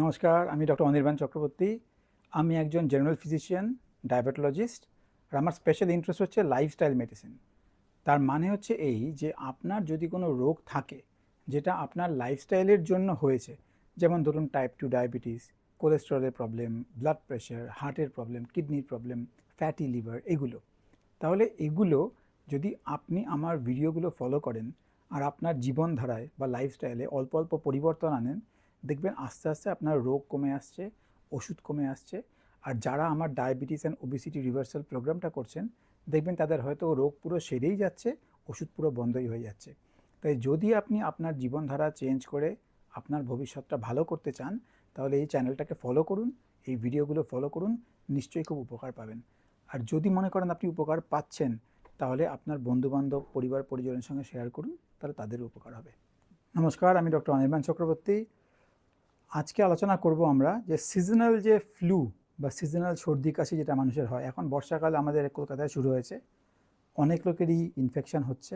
নমস্কার, আমি ডক্টর অনির্বাণ চক্রবর্তী। আমি একজন জেনারেল ফিজিশিয়ান ডায়াবেটোলজিস্ট আর আমার স্পেশাল ইন্টারেস্ট হচ্ছে লাইফস্টাইল মেডিসিন তার মানে হচ্ছে এই যে আপনার যদি কোনো রোগ থাকে, যেটা আপনার লাইফস্টাইলের জন্য হয়েছে, যেমন ধরুন টাইপ টু ডায়াবেটিস কোলেস্টেরলের প্রবলেম ব্লাড প্রেশার হার্টের প্রবলেম কিডনির প্রবলেম ফ্যাটি লিভার এগুলো। তাহলে এগুলো যদি আপনি আমার ভিডিওগুলো ফলো করেন, আর আপনার জীবনধারায় বা লাইফস্টাইলে অল্প অল্প পরিবর্তন আনেন দেখবেন আস্তে আস্তে আপনার রোগ কমে আসছে, ওষুধ কমে আসছে। আর যারা আমার ডায়াবেটিস অ্যান্ড ওবিসিটি রিভার্সাল প্রোগ্রামটা করছেন, দেখবেন তাদের হয়তো রোগ পুরো সেরেই যাচ্ছে, ওষুধ পুরো বন্ধই হয়ে যাচ্ছে। তাই যদি আপনি আপনার জীবনধারা চেঞ্জ করে আপনার ভবিষ্যৎটা ভালো করতে চান, তাহলে এই চ্যানেলটাকে ফলো করুন, এই ভিডিওগুলো ফলো করুন, নিশ্চয়ই খুব উপকার পাবেন। আর যদি মনে করেন আপনি উপকার পাচ্ছেন, তাহলে আপনার বন্ধুবান্ধব, পরিবার, পরিজনের সঙ্গে শেয়ার করুন, তাহলে তাদেরও উপকার হবে। নমস্কার, আমি ডক্টর অনির্বাণ চক্রবর্তী। আজকে আলোচনা করব আমরা যে সিজনাল যে ফ্লু বা সিজনাল সর্দি কাশি যেটা মানুষের হয়, এখন বর্ষাকাল আমাদের কলকাতায় শুরু হয়েছে, অনেক লোকেরই ইনফেকশন হচ্ছে।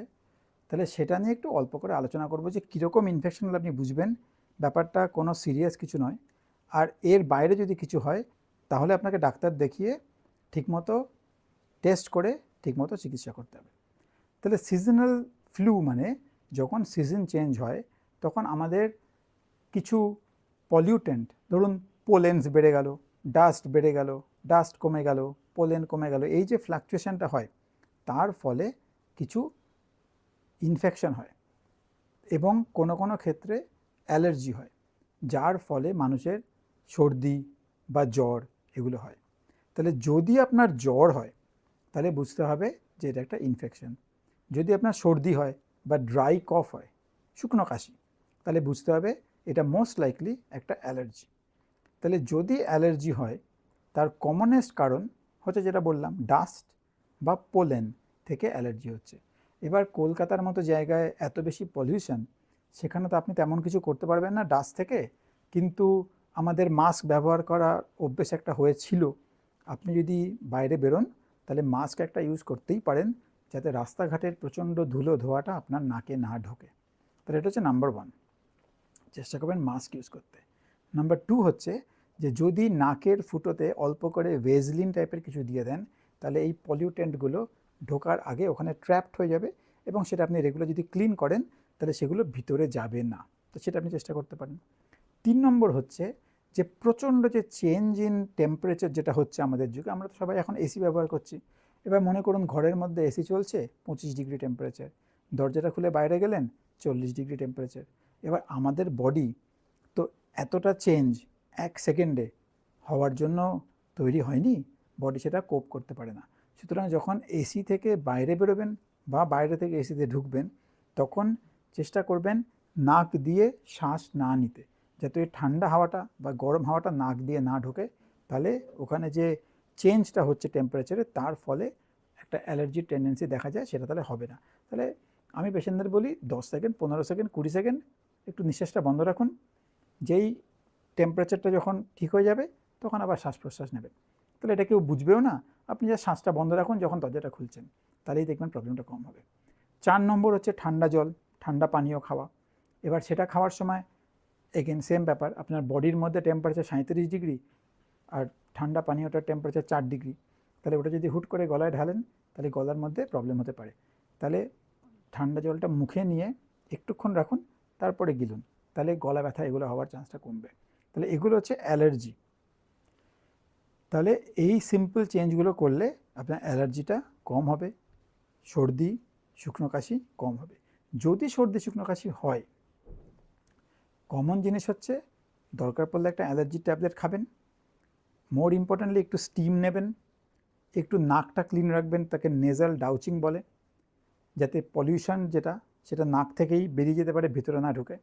তাহলে সেটা নিয়ে একটু অল্প করে আলোচনা করব যে কীরকম ইনফেকশন হলে আপনি বুঝবেন, ব্যাপারটা কোনো সিরিয়াস কিছু নয়। আর এর বাইরে যদি কিছু হয়, তাহলে আপনাকে ডাক্তার দেখিয়ে ঠিকমতো টেস্ট করে ঠিকমতো চিকিৎসা করতে হবে। তাহলে সিজনাল ফ্লু মানে যখন সিজন চেঞ্জ হয়, তখন আমাদের কিছু পলিউটেন্ট ধরুন পোলেন্স বেড়ে গেল ডাস্ট বেড়ে গেল ডাস্ট কমে গেল পোলেন কমে গেল, এই যে ফ্লাকচুয়েশনটা হয়, তার ফলে কিছু ইনফেকশন হয় এবং কোনো কোনো ক্ষেত্রে অ্যালার্জি হয়, যার ফলে মানুষের সর্দি বা জ্বর এগুলো হয়। তাহলে যদি আপনার জ্বর হয়, তাহলে বুঝতে হবে যে এটা একটা ইনফেকশন যদি আপনার সর্দি হয় বা ড্রাই কফ হয়, শুকনো কাশি, তাহলে বুঝতে হবে এটা মোস্ট লাইকলি একটা অ্যালার্জি। তাহলে যদি অ্যালার্জি হয়, তার কমনেস্ট কারণ হচ্ছে যেটা বললাম ডাস্ট বা পোলেন থেকে অ্যালার্জি হচ্ছে। এবার কলকাতার মতো জায়গায় এত বেশি পলিউশন সেখানে তো আপনি তেমন কিছু করতে পারবেন না ডাস্ট থেকে। কিন্তু আমাদের মাস্ক ব্যবহার করা অভ্যেস একটা হয়েছিল। আপনি যদি বাইরে বেরোন, তাহলে মাস্ক একটা ইউজ করতেই পারেন, যাতে রাস্তাঘাটের প্রচণ্ড ধুলো ধোয়াটা আপনার নাকে না ঢোকে। তাহলে এটা হচ্ছে নাম্বার ওয়ান চেষ্টা করবেন মাস্ক ইউজ করতে। নাম্বার টু হচ্ছে যে যদি নাকের ফুটোতে অল্প করে ভেজলিন টাইপের কিছু দিয়ে দেন, তাহলে এই পলিউটেন্টগুলো ঢোকার আগে ওখানে ট্র্যাপড হয়ে যাবে এবং সেটা আপনি রেগুলার যদি ক্লিন করেন, তাহলে সেগুলো ভিতরে যাবে না। তো সেটা আপনি চেষ্টা করতে পারেন। তিন নম্বর হচ্ছে যে প্রচণ্ড যে চেঞ্জ ইন টেম্পারেচার যেটা হচ্ছে আমাদের যুগে, আমরা তো সবাই এখন এসি ব্যবহার করছি। এবার মনে করুন ঘরের মধ্যে এসি চলছে, পঁচিশ ডিগ্রি টেম্পারেচার দরজাটা খুলে বাইরে গেলেন, চল্লিশ ডিগ্রি টেম্পারেচার এবার আমাদের বডি তো এতটা চেঞ্জ এক সেকেন্ডে হওয়ার জন্য তৈরি হয়নি বডি সেটা কোপ করতে পারে না। সুতরাং যখন এসি থেকে বাইরে বেরোবেন বা বাইরে থেকে এসিতে ঢুকবেন, তখন চেষ্টা করবেন নাক দিয়ে শ্বাস না নিতে। যাতে ঠান্ডা হাওয়াটা বা গরম হাওয়াটা নাক দিয়ে না ঢোকে, তাহলে ওখানে যে চেঞ্জটা হচ্ছে টেম্পারেচারে তার ফলে একটা অ্যালার্জির টেন্ডেন্সি দেখা যায়, সেটা তাহলে হবে না। তাহলে আমি পেশেন্টদের বলি, দশ সেকেন্ড পনেরো সেকেন্ড কুড়ি সেকেন্ড একটু নিঃশ্বাসটা বন্ধ রাখুন। যেই টেম্পারেচারটা যখন ঠিক হয়ে যাবে, তখন আবার শ্বাস প্রশ্বাস নেবেন। তাহলে এটা কেউ বুঝবেও না। আপনি যা শ্বাসটা বন্ধ রাখুন যখন দরজাটা খুলছেন। তাহলেই দেখবেন প্রবলেমটা কম হবে। চার নম্বর হচ্ছে ঠান্ডা জল, ঠান্ডা পানীয় খাওয়া। এবার সেটা খাওয়ার সময় এগেন সেম ব্যাপার। আপনার বডির মধ্যে টেম্পারেচার সাঁত্রিশ ডিগ্রি আর ঠান্ডা পানীয়টার টেম্পারেচার চার ডিগ্রি। তাহলে ওটা যদি হুট করে গলায় ঢালেন, তাহলে গলার মধ্যে প্রবলেম হতে পারে। তাহলে ঠান্ডা জলটা মুখে নিয়ে একটুক্ষণ রাখুন। তারপরে গিলুন। তাহলে গলা ব্যথা, এগুলো হওয়ার চান্সটা কমবে। তাহলে এগুলো হচ্ছে অ্যালার্জি। তাহলে এই সিম্পল চেঞ্জগুলো করলে আপনার অ্যালার্জিটা কম হবে, সর্দি, শুকনো কাশি কম হবে। যদি সর্দি, শুকনো কাশি হয় কমন জিনিস হচ্ছে দরকার পড়লে একটা অ্যালার্জি ট্যাবলেট খাবেন। মোর ইম্পর্ট্যান্টলি একটু স্টিম নেবেন। একটু নাকটা ক্লিন রাখবেন, তাকে নেজাল ডাউচিং বলে। যাতে পলিউশন যেটা সেটা নাক থেকেই বেরিয়ে যেতে পারে, ভিতরে না ঢুকে।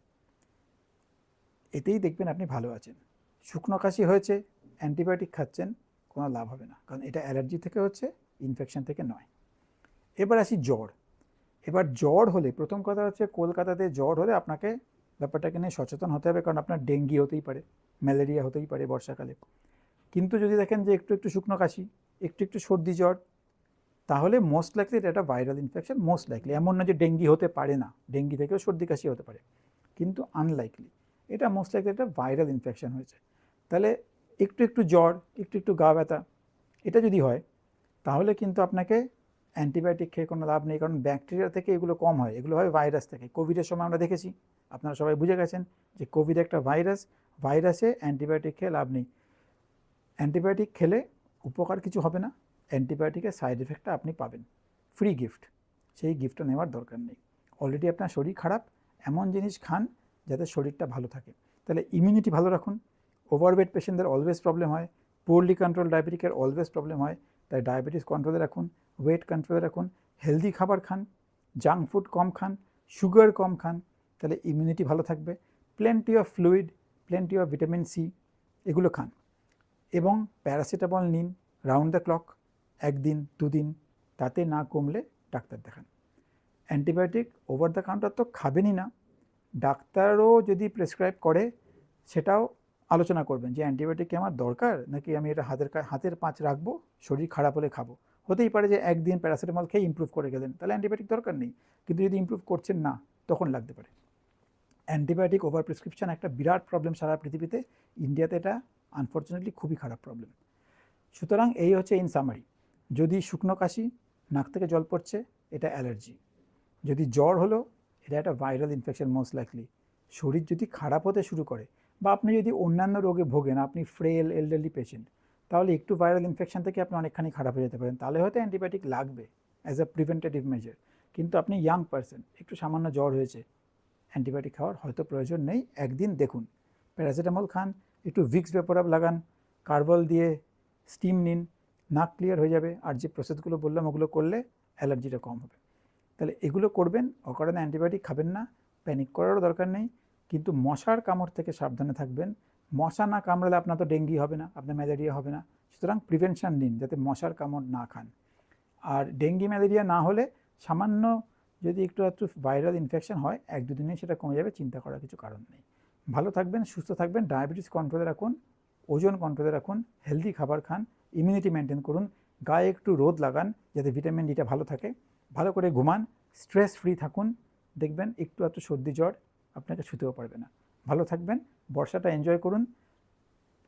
এতেই দেখবেন আপনি ভালো আছেন। শুকনো কাশি হয়েছে, অ্যান্টিবায়োটিক খাচ্ছেন, কোনো লাভ হবে না। কারণ এটা অ্যালার্জি থেকে হচ্ছে, ইনফেকশন থেকে নয়। এবার আসি জ্বর। এবার জ্বর হলে, প্রথম কথা হচ্ছে কলকাতাতে জ্বর হলে আপনাকে ব্যাপারটাকে নিয়ে সচেতন হতে হবে, কারণ আপনার ডেঙ্গি হতেই পারে, ম্যালেরিয়া হতেই পারে বর্ষাকালে। কিন্তু যদি দেখেন যে একটু একটু শুকনো কাশি, একটু একটু সর্দি জ্বর তাহলে মোস্ট লাইকলি এটা একটা ভাইরাল ইনফেকশন মোস্ট লাইকলি এমন না যে ডেঙ্গি হতে পারে না ডেঙ্গি থেকেও সর্দি কাশি হতে পারে। কিন্তু আনলাইকলি এটা মোস্ট লাইকলি একটা ভাইরাল ইনফেকশন হয়েছে। তাহলে একটু একটু জ্বর, একটু একটু গা ব্যথা, এটা যদি হয়, তাহলে কিন্তু আপনাকে অ্যান্টিবায়োটিক খেয়ে কোনো লাভ নেই। কারণ ব্যাকটেরিয়া থেকে এগুলো কম হয়। এগুলো হয় ভাইরাস থেকে। কোভিডের সময় আমরা দেখেছি। আপনারা সবাই বুঝে গেছেন যে কোভিড একটা ভাইরাস ভাইরাসে অ্যান্টিবায়োটিক খেয়ে লাভ নেই। অ্যান্টিবায়োটিক খেলে উপকার কিছু হবে না। অ্যান্টিবায়োটিকের সাইড এফেক্টটা আপনি পাবেন। ফ্রি গিফট সেই গিফটটা নেওয়ার দরকার নেই। অলরেডি আপনার শরীর খারাপ, এমন জিনিস খান যাতে শরীরটা ভালো থাকে। তাহলে ইমিউনিটি ভালো রাখুন। ওভারওয়েট পেশেন্টদের অলওয়েজ প্রবলেম হয়। পোরলি কন্ট্রোল ডায়াবেটিকের অলওয়েজ প্রবলেম হয়। তাই ডায়াবেটিস কন্ট্রোলে রাখুন ওয়েট কন্ট্রোলে রাখুন। হেলদি খাবার খান জাঙ্ক ফুড কম খান সুগার কম খান, তাহলে ইমিউনিটি ভালো থাকবে। Plenty of fluid plenty of vitamin C এগুলো খান। এবং প্যারাসিটামল নিন রাউন্ড দ্য ক্লক একদিন, দুদিন, তাতে না কমলে ডাক্তার দেখান। অ্যান্টিবায়োটিক ওভার দ্য কাউন্টার তো খাবেনই না। ডাক্তারও যদি প্রেসক্রাইব করে, সেটাও আলোচনা করবেন যে অ্যান্টিবায়োটিক কি আমার দরকার? নাকি আমি এটা হাতের হাতের পাঁচ রাখব, শরীর খারাপ হলে খাব? হতেই পারে যে একদিন প্যারাসিটামল খেয়ে ইমপ্রুভ করে গেলেন। তাহলে অ্যান্টিবায়োটিক দরকার নেই। কিন্তু যদি ইমপ্রুভ করছেন না, তখন লাগতে পারে। অ্যান্টিবায়োটিক ওভার প্রেসক্রিপশন একটা বিরাট প্রবলেম সারা পৃথিবীতে। ইন্ডিয়াতে এটা আনফর্চুনেটলি খুবই খারাপ প্রবলেম সুতরাং এই হচ্ছে ইন সামারি যদি শুকনো কাশি, নাক থেকে জল পড়ছে, এটা অ্যালার্জি। যদি জ্বর হলো, এটা একটা ভাইরাল ইনফেকশন মোস্ট লাইকলি শরীর যদি খারাপ হতে শুরু করে বা আপনি যদি অন্যান্য রোগে ভোগেন, আপনি ফ্রেল এলডারলি পেশেন্ট তাহলে একটু ভাইরাল ইনফেকশন থেকে আপনি অনেকখানি খারাপ হয়ে যেতে পারেন। তাহলে হয়তো অ্যান্টিবায়োটিক লাগবে অ্যাজ আ প্রিভেন্টেটিভ মেজার কিন্তু আপনি ইয়াং পারসন একটু সামান্য জ্বর হয়েছে অ্যান্টিবায়োটিক খাওয়ার হয়তো প্রয়োজন নেই। একদিন দেখুন। প্যারাসিটামল খান, একটু ভিক্স ভেপোরাব লাগান কার্বল দিয়ে স্টিম নিন নাক ক্লিয়ার হয়ে যাবে আর যে প্রসেসগুলো বললাম ওগুলো করলে অ্যালার্জিটা কম হবে। তাহলে এগুলো করবেন, অকারণে অ্যান্টিবায়োটিক খাবেন না প্যানিক করারও দরকার নেই, কিন্তু মশার কামড় থেকে সাবধানে থাকবেন। মশা না কামড়ালে আপনার তো ডেঙ্গি হবে না, আপনার ম্যালেরিয়া হবে না। সুতরাং প্রিভেনশন নিন যাতে মশার কামড় না খান। আর ডেঙ্গি, ম্যালেরিয়া না হলে সামান্য যদি একটু একটু ভাইরাল ইনফেকশন হয়, এক দুদিনে সেটা কমে যাবে, চিন্তা করার কিছু কারণ নেই। ভালো থাকবেন, সুস্থ থাকবেন ডায়াবেটিস কন্ট্রোলে রাখুন। ওজন কন্ট্রোলে রাখুন হেলদি খাবার খান ইমিউনিটি মেনটেন করুন, গায়ে একটু রোদ লাগান যাতে ভিটামিন ডিটা ভালো থাকে। ভালো করে ঘুমান স্ট্রেস ফ্রি থাকুন, দেখবেন একটু একটু সর্দি জ্বর আপনাকে ছুতেও পারবে না। ভালো থাকবেন, বর্ষাটা এনজয় করুন।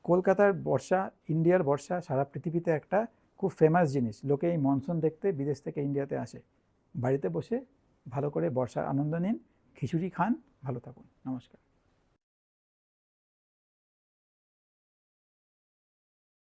কলকাতার বর্ষা ইন্ডিয়ার বর্ষা, সারা পৃথিবীতে একটা খুব ফেমাস জিনিস। লোকে এই মনসুন দেখতে বিদেশ থেকে ইন্ডিয়াতে আসে। বাড়িতে বসে ভালো করে বর্ষার আনন্দ নিন, খিচুড়ি খান, ভালো থাকুন। নমস্কার।